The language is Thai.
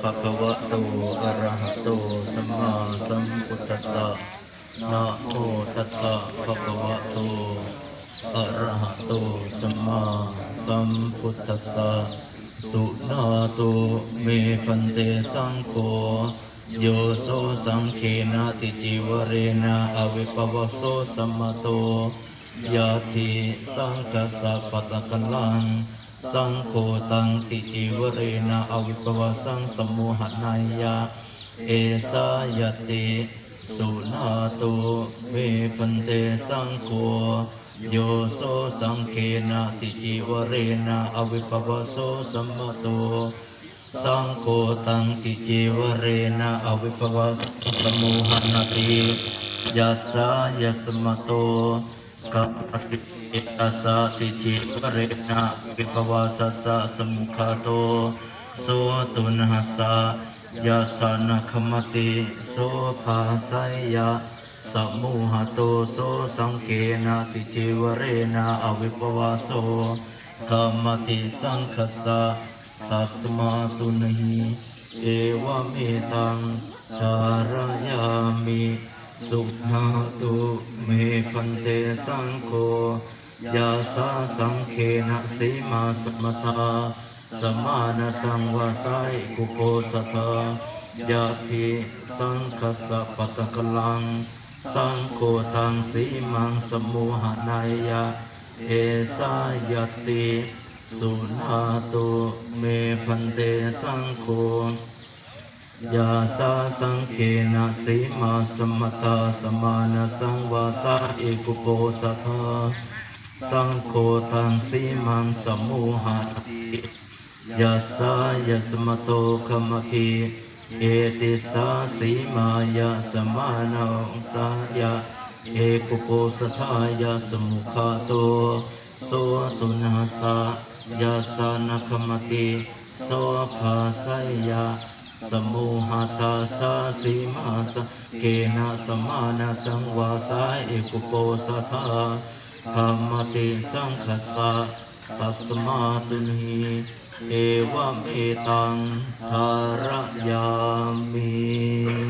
ภะคะวะโต อะระหะโต สัมมาสัมพุทธัสสะนะโมตัสสะภะคะวะโต อะระหะโต สัมมาสัมพุทธัสสะสุนาโตเมพันเตสังโฆโยโสสังเคนะติจิวเรนะอวิปวโสสัมมโตยาติสังกัสสะปะตะกัลลัง สังโฆตังติจิวเรนะอวิปวสังสมุหนายะ เอสายติสุนาโตเวปันเตสังโฆโยโสสังเคนะติจิวเรนะอวิปวาโสสัมมโตสังโฆตังติจิวเรนะอวิปวาสมุหนาติยัสสายสมโตกั ปปิตัสสะติจิวเรนะวิปวาสัสสะสมุขโตโสตุนหัสสะยัสสะนะขมติโสภาสัยยะสัมมุหโตโสสังเกนะติจิวเรนะอวิปวาโสขมติสังคสะตัสมาตุนหิเอวเมตังชารยามิ สุนาตุเมพันเตสังโฆยาสาสังเคนะสีมาสมทาสมานะสังวาสายกุโกสทายาทิสังคสะปตะกลัง สังโฆตังสีมังสมุหานายะเอสายติ สุนาตุเมพันเตสังโฆ ยาสาสังเคนะสีมาสมตาสมานะสังวาสาเอกุโกสัทธาสังโฆตังสีมังสมุหาติยาสายสมโตขมติเอติสาสีมายาสมานาสายาเอกุโกสัทธายาสมุขะโตโสตุนาสายาสานคมติโสภาสยา สมุหตาสาสีมาสเกนะสมานะสังวาสาเอกุโปสะทธาธรรมติสังคสะตัสมาตุนีเอวเมตังทารยามิ